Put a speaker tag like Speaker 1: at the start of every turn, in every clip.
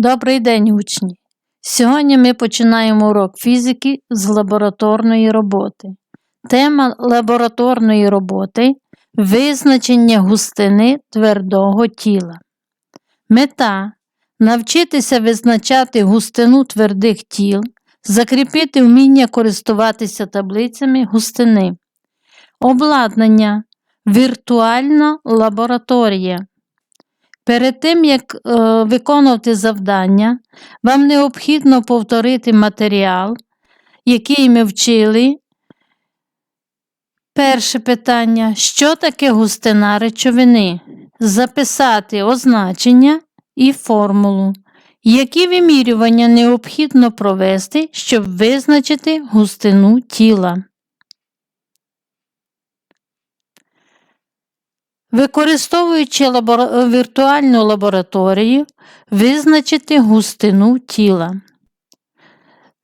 Speaker 1: Добрий день, учні! Сьогодні ми починаємо урок фізики з лабораторної роботи. Тема лабораторної роботи визначення густини твердого тіла. Мета навчитися визначати густину твердих тіл, закріпити вміння користуватися таблицями густини. Обладнання віртуальна лабораторія. Перед тим, як е, виконувати завдання, вам необхідно повторити матеріал, який ми вчили. Перше питання: що таке густина речовини? Записати означення і формулу. Які вимірювання необхідно провести, щоб визначити густину тіла? Використовуючи лабора... віртуальну лабораторію, визначити густину тіла.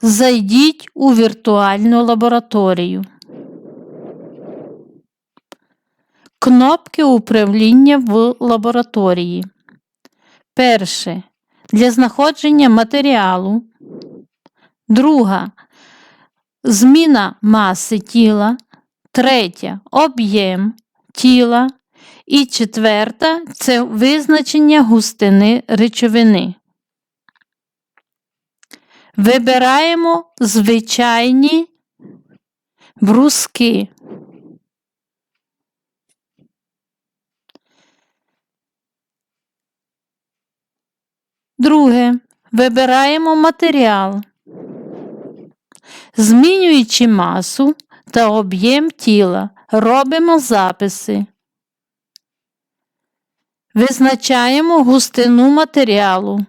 Speaker 1: Зайдіть у віртуальну лабораторію. Кнопки управління в лабораторії. Перше. Для знаходження матеріалу. Друга. Зміна маси тіла. Третя. Об'єм тіла. І четверта це визначення густини речовини. Вибираємо звичайні бруски. Друге. Вибираємо матеріал. Змінюючи масу та об'єм тіла, робимо записи. Визначаємо густину матеріалу.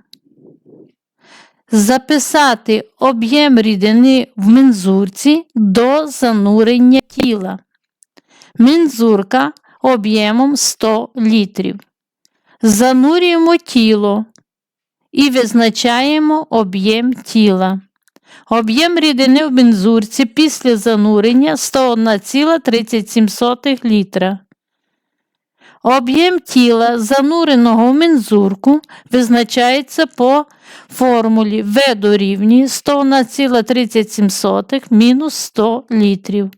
Speaker 1: Записати об'єм рідини в мензурці до занурення тіла. Мензурка об'ємом 100 літрів. Занурюємо тіло і визначаємо об'єм тіла. Об'єм рідини в мензурці після занурення 101,37 літра. Об'єм тіла, зануреного в мензурку, визначається по формулі В дорівнює 101,37 мінус 100 літрів.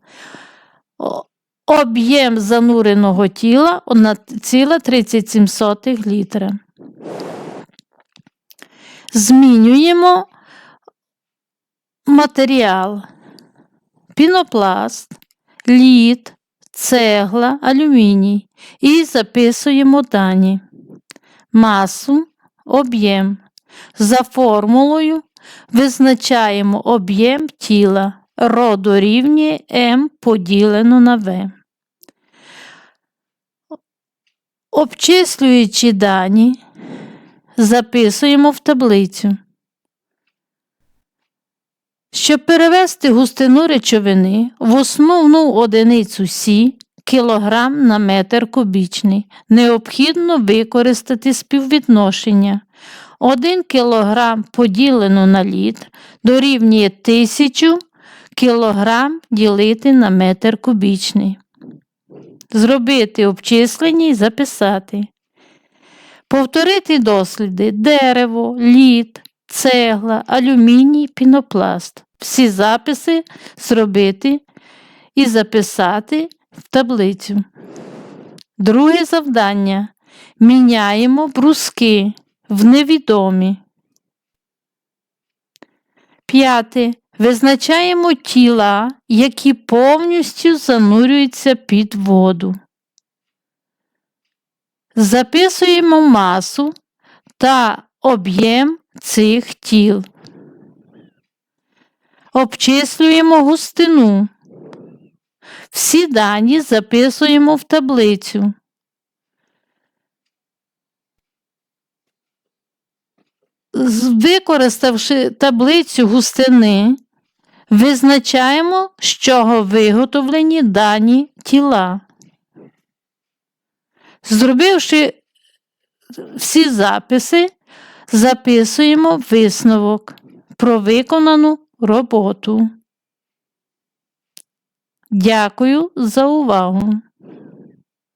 Speaker 1: Об'єм зануреного тіла 1,37 літра. Змінюємо матеріал, пінопласт, лід, цегла, алюміній і записуємо дані, масу, об'єм. За формулою визначаємо об'єм тіла Ро дорівнює М поділено на В. Обчислюючи дані, записуємо в таблицю. Щоб перевести густину речовини в основну одиницю Сі кілограм на метр кубічний, необхідно використати співвідношення 1 кг поділено на літр дорівнює 1000 кг ділити на метр кубічний. Зробити обчислення і записати. Повторити досліди дерево, лід, цегла, алюміній, пінопласт. Всі записи зробити і записати в таблицю. Друге завдання. Міняємо бруски в невідомі. П'яте. Визначаємо тіла, які повністю занурюються під воду. Записуємо масу та об'єм цих тіл. Обчислюємо густину. Всі дані записуємо в таблицю. Використавши таблицю густини, визначаємо, з чого виготовлені дані тіла. Зробивши всі записи, записуємо висновок про виконану роботу. Дякую за увагу!